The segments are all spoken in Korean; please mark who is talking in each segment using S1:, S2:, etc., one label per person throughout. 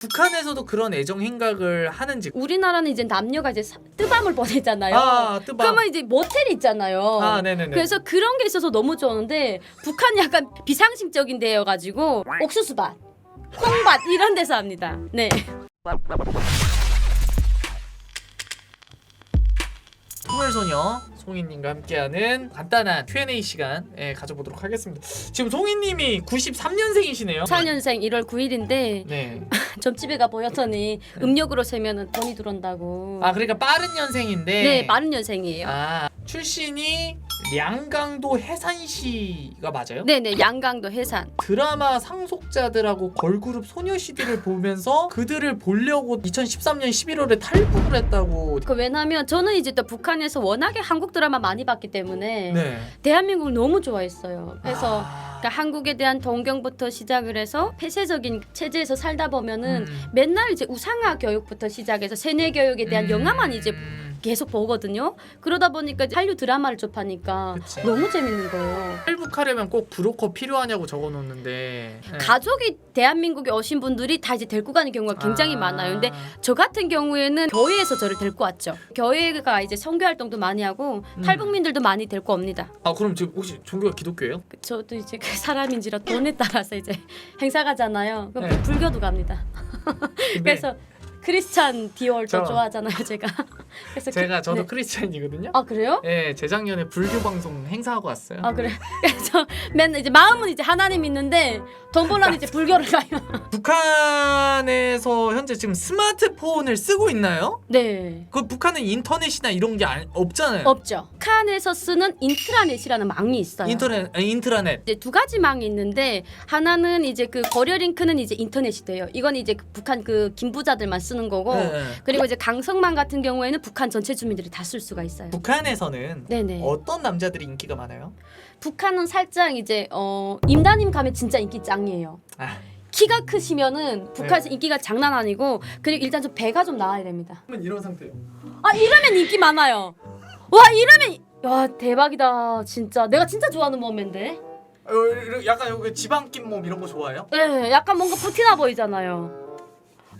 S1: 북한에서도 그런 애정 행각을 하는지.
S2: 우리나라는 이제 남녀가 이제 사- 뜨밤을 보내잖아요.
S1: 아, 뜨밤.
S2: 그러면 이제 모텔이 있잖아요.
S1: 아, 네네네.
S2: 그래서 그런 게 있어서 너무 좋은데 북한 이 약간 비상식적인 데여가지고 옥수수밭, 콩밭 이런 데서 합니다. 네.
S1: 통일소녀 송이님과 함께하는 간단한 Q&A 시간 예, 가져보도록 하겠습니다. 지금 송이님이 93년생이시네요.
S2: 4년생 1월 9일인데
S1: 네.
S2: 점집에 가 보였더니 음력으로 세면은 돈이 들어온다고.
S1: 아 그러니까 빠른 년생인데.
S2: 네, 마른 년생이에요.
S1: 아 출신이 량강도 해산시가 맞아요?
S2: 네네 양강도 해산.
S1: 드라마 상속자들하고 걸그룹 소녀시대를 보면서 그들을 보려고 2013년 11월에 탈북을 했다고.
S2: 그 왜냐면 저는 이제 또 북한에서 워낙에 한국 드라마 많이 봤기 때문에
S1: 네.
S2: 대한민국을 너무 좋아했어요. 그래서
S1: 아,
S2: 그러니까 한국에 대한 동경부터 시작을 해서 폐쇄적인 체제에서 살다 보면은
S1: 음.
S2: 맨날 이제 우상화 교육부터 시작해서 세뇌 교육에 대한
S1: 음.
S2: 영화만 이제 계속 보거든요. 그러다 보니까 한류 드라마를 접하니까
S1: 그치.
S2: 너무 재밌는 거예요.
S1: 탈북하려면 꼭 브로커 필요하냐고 적어놓는데. 네.
S2: 가족이 대한민국에 오신 분들이 다 이제 데리고 가는 경우가 굉장히
S1: 아.
S2: 많아요. 근데 저 같은 경우에는 교회에서 저를 데리고 왔죠. 교회가 이제 선교 활동도 많이 하고
S1: 음.
S2: 탈북민들도 많이 데리고 옵니다.
S1: 아 그럼 지금 혹시 종교가 기독교예요?
S2: 그 저도 이제 그 사람인지라 돈에 따라서 이제 행사 가잖아요. 그럼
S1: 네.
S2: 불교도 갑니다.
S1: 근데
S2: 그래서 크리스찬 디올도
S1: 저-
S2: 좋아하잖아요, 제가. 그래서
S1: 제가
S2: 그-
S1: 저도
S2: 네.
S1: 크리스찬이거든요.
S2: 아 그래요?
S1: 예, 재작년에 불교 방송 행사하고 왔어요.
S2: 아 그래. 그래서 맨날 이제 마음은 이제 하나님 있는데 돈 벌려면 이제 불교를 가요.
S1: 북한에서 현재 지금 스마트폰을 쓰고 있나요?
S2: 네.
S1: 그 북한은 인터넷이나 이런 게 안- 없잖아요.
S2: 없죠. 북한에서 쓰는 인트라넷이라는 망이 있어요.
S1: 인터넷, 아니, 인트라넷.
S2: 이제 두 가지 망이 있는데 하나는 이제 그 거래 링크는 이제 인터넷이 돼요. 이건 이제 그 북한 그 김부자들만 쓰는 거고
S1: 네.
S2: 그리고 이제 강성망 같은 경우에는 북한 전체 주민들이 다 쓸 수가 있어요.
S1: 북한에서는
S2: 네네.
S1: 어떤 남자들이 인기가 많아요?
S2: 북한은 살짝 이제 어 임다님 가면 진짜 인기 짱이에요.
S1: 아,
S2: 키가 크시면은 북한에서
S1: 네.
S2: 인기가 장난 아니고 그리고 일단 좀 배가 좀 나와야 됩니다.
S1: 그러면 이런 상태예요.
S2: 아 이러면 인기 많아요. 와 이러면 와 대박이다 진짜 내가 진짜 좋아하는 몸인데.
S1: 어, 약간 여기 지방 낀 몸 이런 거 좋아해요?
S2: 네 약간 뭔가 부티나 보이잖아요.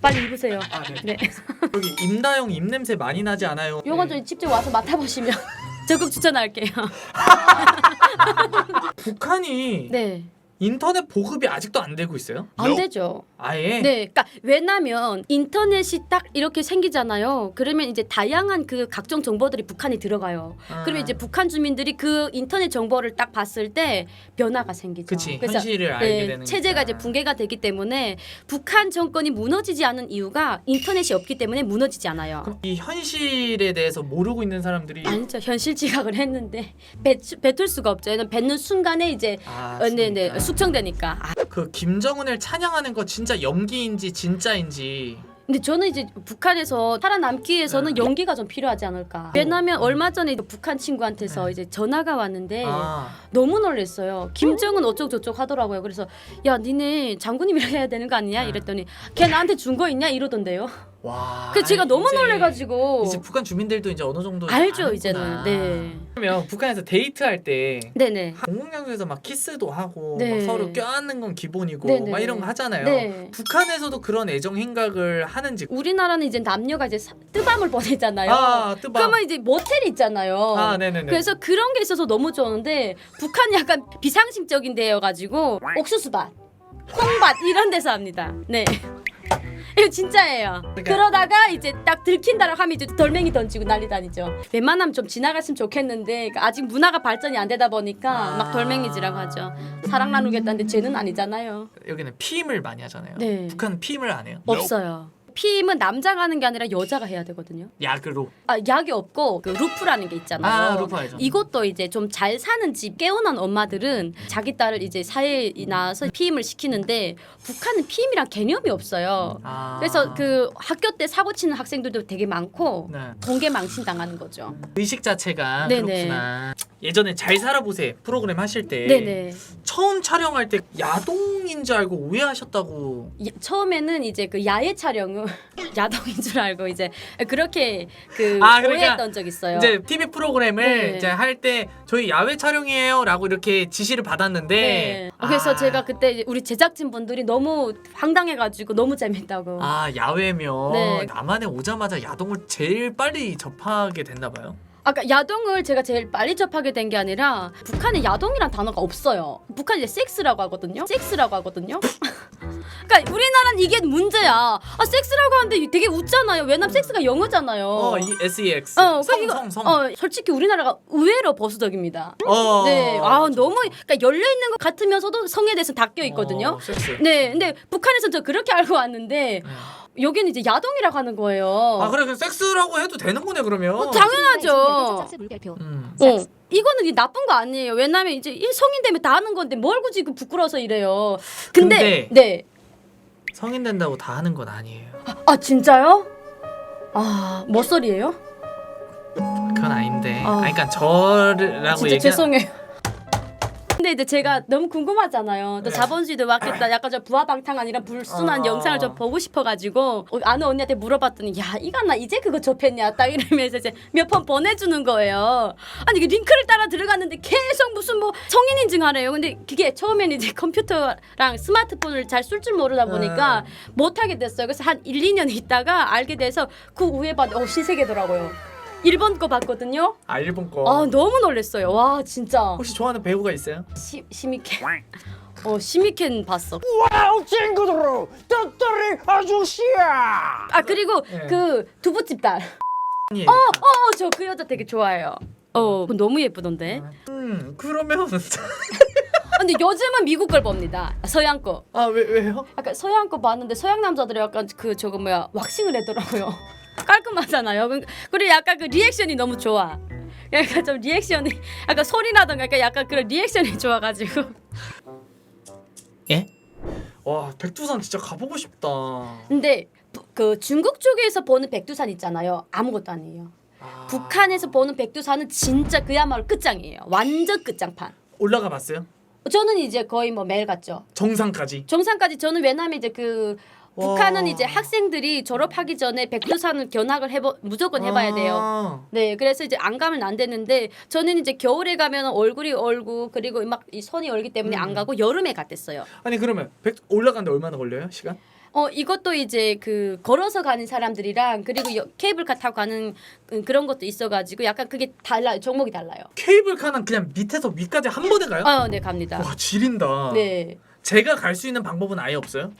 S2: 빨리 입으세요.
S1: 아, 네.
S2: 네.
S1: 여기 임나영 입 냄새 많이 나지 않아요?
S2: 요건
S1: 네.
S2: 좀 직접 와서 맡아보시면 적극 추천할게요.
S1: 북한이
S2: 네.
S1: 인터넷 보급이 아직도 안 되고 있어요?
S2: 안 되죠.
S1: 아예?
S2: 네, 그러니까 왜냐면 인터넷이 딱 이렇게 생기잖아요. 그러면 이제 다양한 그 각종 정보들이 북한에 들어가요.
S1: 아.
S2: 그러면 이제 북한 주민들이 그 인터넷 정보를 딱 봤을 때 변화가 생기죠.
S1: 그치
S2: 그래서
S1: 현실을 알게
S2: 네,
S1: 되는
S2: 체제가 이제 붕괴가 되기 때문에 북한 정권이 무너지지 않은 이유가 인터넷이 없기 때문에 무너지지 않아요.
S1: 그럼 이 현실에 대해서 모르고 있는 사람들이
S2: 아니죠 현실 지각을 했는데 뱉, 뱉을 수가 없죠. 얘는 뱉는 순간에 이제
S1: 아,
S2: 어, 네네
S1: 그러니까.
S2: 숙청되니까. 아,
S1: 그 김정은을 찬양하는 거 진짜 연기인지 진짜인지
S2: 근데 저는 이제 북한에서 살아남기 위해서는
S1: 네.
S2: 연기가 좀 필요하지 않을까. 왜냐면 얼마 전에 북한 친구한테서
S1: 네.
S2: 이제 전화가 왔는데
S1: 아
S2: 너무 놀랬어요. 김정은 어쩌고 저쩌고 하더라고요. 그래서 야 니네 장군님이라 해야 되는 거 아니냐
S1: 네.
S2: 이랬더니 걔 나한테 준 거 있냐 이러던데요.
S1: 와.
S2: 그 제가 너무
S1: 이제-
S2: 놀래가지고
S1: 이제 북한 주민들도 이제 어느 정도
S2: 알죠
S1: 아는구나.
S2: 이제는. 네.
S1: 그러면 북한에서 데이트할 때
S2: 네네.
S1: 공공장소에서 막 키스도 하고
S2: 네.
S1: 막 서로 껴안는 건 기본이고
S2: 네 네.
S1: 막 이런 거 하잖아요.
S2: 네.
S1: 북한에서도 그런 애정 행각을 하는지.
S2: 우리나라는 이제 남녀가 이제 사- 뜨밤을 보내잖아요.
S1: 아 뜨밤.
S2: 그러면 이제 모텔이 있잖아요.
S1: 아 네네네.
S2: 그래서 그런 게 있어서 너무 좋은데 북한이 약간 비상식적인 데여가지고 옥수수밭, 콩밭 이런 데서 합니다. 네. 이거 진짜예요. 그러다가 이제 딱 들킨다라 하면 이제 돌멩이 던지고 난리 다니죠. 웬만하면 좀 지나갔으면 좋겠는데 그러니까 아직 문화가 발전이 안 되다 보니까
S1: 아.
S2: 막 돌멩이질라고 하죠. 사랑 나누겠다는데 쟤는 아니잖아요.
S1: 여기는 피임을 많이 하잖아요.
S2: 네.
S1: 북한은 피임을 안 해요.
S2: 없어요. 피임은 남자가 하는 게 아니라 여자가 해야 되거든요.
S1: 약으로.
S2: 아 약이 없고 그 루프라는 게 있잖아요.
S1: 아 루프 알죠.
S2: 이것도 이제 좀 잘 사는 집 깨어난 엄마들은 자기 딸을 이제 사회에 나와서 피임을 시키는데 북한은 피임이란 개념이 없어요.
S1: 아.
S2: 그래서 그 학교 때 사고 치는 학생들도 되게 많고
S1: 네.
S2: 공개 망신 당하는 거죠.
S1: 의식 자체가
S2: 네네.
S1: 그렇구나. 예전에 잘 살아보세 프로그램 하실 때
S2: 네네.
S1: 처음 촬영할 때 야동인 줄 알고 오해하셨다고.
S2: 이- 처음에는 이제 그 야외 촬영을 야동인 줄 알고 이제 그렇게 그
S1: 아, 그러니까
S2: 오해했던 적 있어요.
S1: 이제 TV 프로그램을
S2: 네.
S1: 이제 할 때 저희 야외 촬영이에요라고 이렇게 지시를 받았는데
S2: 네. 그래서
S1: 아,
S2: 제가 그때 이제 우리 제작진 분들이 너무 황당해가지고 너무 재밌다고.
S1: 아 야외면
S2: 네.
S1: 남한에 오자마자 야동을 제일 빨리 접하게 됐나 봐요.
S2: 아까 야동을 제가 제일 빨리 접하게 된 게 아니라 북한에 야동이란 단어가 없어요. 북한 이제 섹스라고 하거든요. 섹스라고 하거든요. 그러니까 우리나라는 이게 문제야. 아 섹스라고 하는데 되게 웃잖아요. 왜냐면 섹스가 영어잖아요.
S1: 어, 이 SEX.
S2: 어,
S1: 성,
S2: 이거-
S1: 성, 성.
S2: 어, 솔직히 우리나라가 의외로 보수적입니다.
S1: 어.
S2: 네, 아 너무 그러니까 열려 있는 것 같으면서도 성에 대해서 닫혀 있거든요.
S1: 어, 섹스.
S2: 네, 근데 북한에서는 저 그렇게 알고 왔는데 여기는 이제 야동이라고 하는 거예요.
S1: 아 그래 그 섹스라고 해도 되는 거네 그러면.
S2: 어, 당연하죠.
S1: 음.
S2: 어, 이거는 이 나쁜 거 아니에요. 왜냐면 이제 이 성인 되면 다 하는 건데 뭘 굳이 그 부끄러워서 이래요. 근데,
S1: 근데-
S2: 네,
S1: 성인 된다고 다 하는 건 아니에요.
S2: 아 진짜요? 아, 뭐 소리예요?
S1: 그건 아닌데.
S2: 아.
S1: 아, 그러니까 저라고
S2: 진짜
S1: 얘기.
S2: 죄송해요. 근데 이제 제가 너무 궁금하잖아요. 또
S1: 네.
S2: 자본주의도 맞겠다. 약간 저 부하방탕 아니라 불순한
S1: 어.
S2: 영상을 좀 보고 싶어가지고 어, 아는 언니한테 물어봤더니 야 이가 나 이제 그거 접했냐 딱 이러면서 이제 몇 번 보내주는 거예요. 아니 그 링크를 따라 들어갔는데 계속 무슨 뭐 성인 인증하래요. 근데 그게 처음에는 이제 컴퓨터랑 스마트폰을 잘 쓸 줄 모르다 보니까 못하게 됐어요. 그래서 한 1, 2년 있다가 알게 돼서 그 후에 봤는데 어 신세계더라고요. 일본 거 봤거든요.
S1: 아 일본 거.
S2: 아 너무 놀랬어요. 와 진짜
S1: 혹시 좋아하는 배우가 있어요?
S2: 시, 시미켄 어 시미켄 봤어.
S3: 와우 친구들 똘똘이 아저씨야
S2: 아 그리고
S1: 네.
S2: 그 두부집 딸.
S1: 아니.
S2: 어저 그 여자 되게 좋아해요. 어 그거 너무 예쁘던데.
S1: 음 그러면
S2: 근데 요즘은 미국 걸 봅니다. 서양 거.
S1: 아 왜 왜요?
S2: 약간 서양 거 봤는데 서양 남자들이 약간 그 저거 뭐야 왁싱을 했더라고요. 깔끔하잖아요. 그- 그리고 약간 그 리액션이 너무 좋아. 약간 좀 리액션이 약간 소리나던가 약간, 약간 그런 리액션이 좋아가지고.
S1: 예? 와 백두산 진짜 가보고 싶다.
S2: 근데 부- 그 중국 쪽에서 보는 백두산 있잖아요. 아무것도 아니에요.
S1: 아,
S2: 북한에서 보는 백두산은 진짜 그야말로 끝장이에요. 완전 끝장판.
S1: 올라가 봤어요?
S2: 저는 이제 거의 뭐 매일 갔죠.
S1: 정상까지.
S2: 정상까지 저는 왜냐면 이제 그
S1: 와.
S2: 북한은 이제 학생들이 졸업하기 전에 백두산을 견학을 해보 무조건 해봐야 돼요.
S1: 아,
S2: 네, 그래서 이제 안 가면 안 되는데 저는 이제 겨울에 가면 얼굴이 얼고 그리고 막 이 손이 얼기 때문에
S1: 음.
S2: 안 가고 여름에 갔댔어요.
S1: 아니 그러면 백 올라가는데 얼마나 걸려요? 시간?
S2: 어 이것도 이제 그 걸어서 가는 사람들이랑 그리고 여- 케이블카 타고 가는 그- 그런 것도 있어가지고 약간 그게 달라 요. 종목이 달라요.
S1: 케이블카는 그냥 밑에서 위까지 한 번에 가요?
S2: 어, 네 갑니다.
S1: 와 지린다.
S2: 네,
S1: 제가 갈 수 있는 방법은 아예 없어요?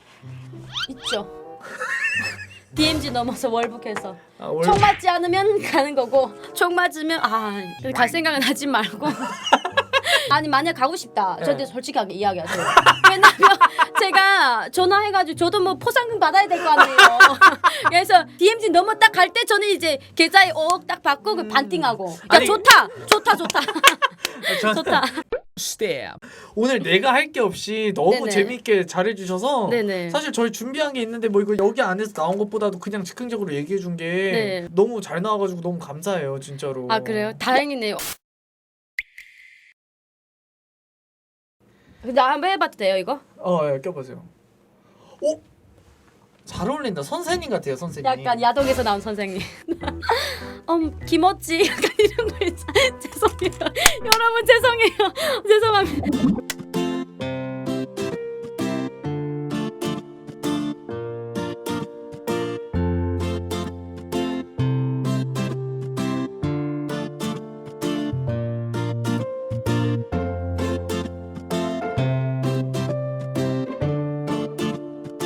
S2: 있죠. DMZ 넘어서 월북해서.
S1: 아, 월...
S2: 총 맞지 않으면 가는 거고 총 맞으면 아 갈 생각은 하지 말고. 아니 만약 가고 싶다. 저한테
S1: 네.
S2: 솔직하게 이야기하세요. 왜냐면 제가 전화해가지고 저도 뭐 포상금 받아야 될 거 아니에요. 그래서 DMZ 넘어 딱 갈 때 저는 이제 계좌에 5억 딱 받고 그 반띵하고. 야
S1: 음. 아니-
S2: 좋다. 좋다 좋다.
S1: 전-
S2: 좋다
S1: 오늘 내가 할 게 없이 너무
S2: 네네.
S1: 재밌게 잘해주셔서
S2: 네네.
S1: 사실 저희 준비한 게 있는데 뭐 이거 여기 안에서 나온 것보다도 그냥 즉흥적으로 얘기해 준 게
S2: 네.
S1: 너무 잘 나와가지고 너무 감사해요 진짜로.
S2: 아 그래요 다행이네요 나 한번 해봐도 돼요 이거
S1: 어, 예, 껴보세요. 오, 잘 어울린다. 선생님 같아요, 선생님.
S2: 약간 야동에서 나온 선생님. 음, 김어찌 약간 이런 거 있죠. 죄송해요. 여러분 죄송해요. 죄송합니다.